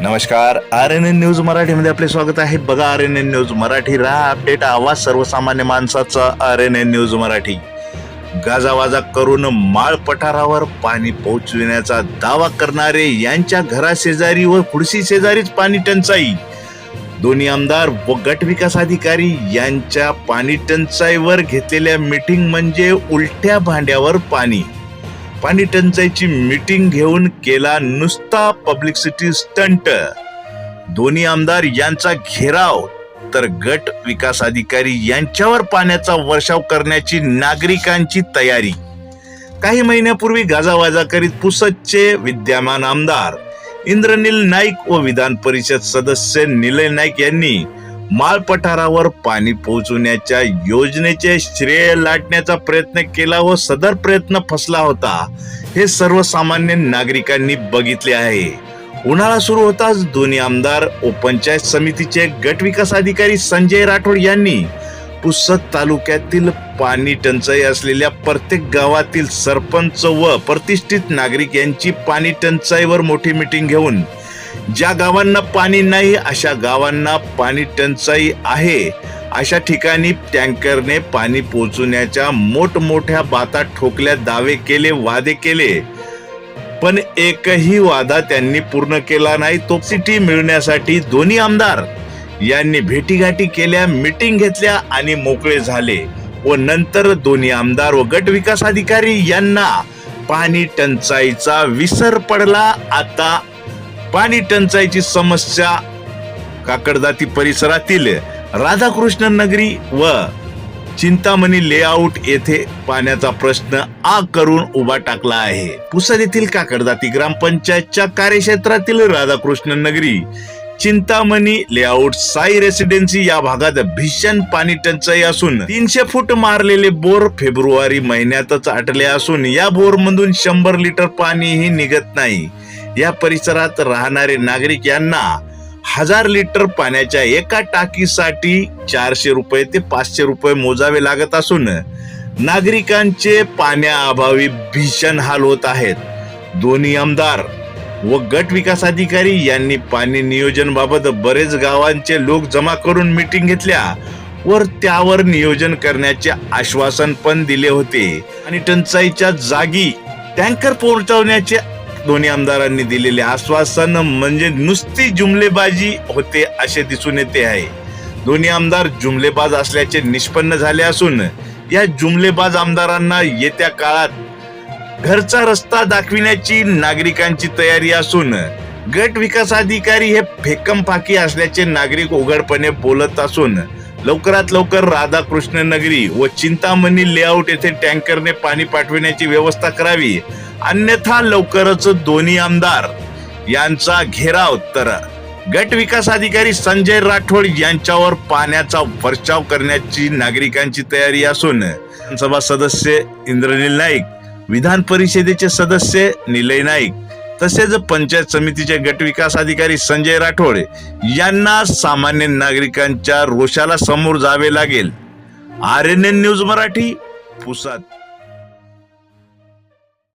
नमस्कार. R N N news मराठीमध्ये आपले स्वागत आहे. बघा R N N news Marathi. राहा अपडेट. आवाज सर्वसामान्य माणसाचा R N N news Marathi. गाजावाजा करून माळ पठारावर पाणी पोहोचविण्याचा दावा करणारे यांच्या घराशेजारी व खुडशी शेजारीच पाणी टंचाई. दोन्ही आमदार व गट विकास अधिकारी यांच्या पाणी टंचाईवर घेतलेल्या मीटिंग म्हणजे उलट्या भांड्यावर पाणी. पाणी टंचाईची मीटिंग घेऊन केला नुसता पब्लिसिटी स्टंट दोन्ही आमदार यांचा घेराव तर गट विकास अधिकारी यांच्यावर पाण्याचा वर्षाव करण्याची नागरिकांची तयारी. काही महिन्यापूर्वी गाजावाजा करीत पुसदचे विद्यमान आमदार इंद्रनील नाईक व विधान परिषद सदस्य निलय नाईक यांनी माळ पठारावर पाणी पोहोचवण्याच्या योजनेचे श्रेय लाटण्याचा प्रयत्न केला व सदर प्रयत्न फसला होता. हे सर्वसामान्य नागरिकांनी बघितले आहे. उन्हाळा सुरू होताच दोन्ही आमदार व पंचायत समितीचे गट विकास अधिकारी संजय राठोड यांनी पुसद तालुक्यातील पाणी टंचाई असलेल्या प्रत्येक गावातील सरपंच व प्रतिष्ठित नागरिक यांची पाणी टंचाईवर मोठी मीटिंग घेऊन ज्या गावांना पाणी नाही अशा गावांना पाणी टंचाई आहे. अशा ठिकाणी टँकरने पाणी पोचवण्याच्या मोठमोठ्या बाता ठोकल्या दावे केले वादे केले. पण एकही वादा त्यांनी पूर्ण केला नाही. तो सिटी मिळण्यासाठी दोन्ही आमदार यांनी भेटीगाठी केल्या मीटिंग घेतल्या आणि मोकळे झाले व नंतर दोन्ही आमदार व गट विकास अधिकारी यांना पाणी टंचाईचा विसर पडला. आता पाणी टंचाईची समस्या काकडदाती परिसरातील राधाकृष्ण नगरी व चिंतामणी लेआउट येथे पाण्याचा प्रश्न आ करून उभा टाकला आहे. पुसद येथील काकडदाती ग्रामपंचायतच्या कार्यक्षेत्रातील राधाकृष्ण नगरी चिंतामणी लेआउट साई रेसिडेन्सी या भागात भीषण पाणी टंचाई असून तीनशे फूट मारलेले बोर फेब्रुवारी महिन्यातच आटले असून या बोर मधून शंभर लिटर पाणीही निघत नाही. या परिसरात राहणारे नागरिक यांना हजार लिटर पाण्याच्या एका टाकीसाठी चारशे रुपये ते पाचशे रुपये मोजावे लागत असून नागरिकांचे पाण्याअभावी भीषण हाल होत आहेत. दोन्ही आमदार व गट विकास अधिकारी यांनी पाणी नियोजन बाबत बरेच गावांचे लोक जमा करून मीटिंग घेतल्या वर त्यावर नियोजन करण्याचे आश्वासन पण दिले होते. आणि टंचाईच्या जागी टँकर पोहोचवण्याचे दोन्ही आमदारांनी दिलेले आश्वासन म्हणजे नुसती जुमलेबाजी होते असे दिसून येते आहे. दोन्ही आमदार जुमलेबाज असल्याचे निष्पन्न झाले असून या जुमलेबाज आमदारांना येत्या काळात घरचा रस्ता दाखविण्याची नागरिकांची तयारी असून गट विकास अधिकारी हे फेकम फाकी असल्याचे नागरिक उघडपणे बोलत असून लवकरात लवकर राधाकृष्ण नगरी व चिंतामणी लेआउट येथे टँकरने पाणी पाठविण्याची व्यवस्था करावी अन्यथा लवकरच दोन्ही आमदार यांचा घेराव तर गट विकास अधिकारी संजय राठोड यांच्यावर पाण्याचा वर्षाव करण्याची नागरिकांची तयारी असून विधानसभा सदस्य इंद्रनील नाईक विधान परिषदेचे सदस्य निलय नाईक तसेच पंचायत समितीचे गट विकास अधिकारी संजय राठोड यांना सामान्य नागरिकांच्या रोषाला समोर जावे लागेल. R N N news Marathi Pusad.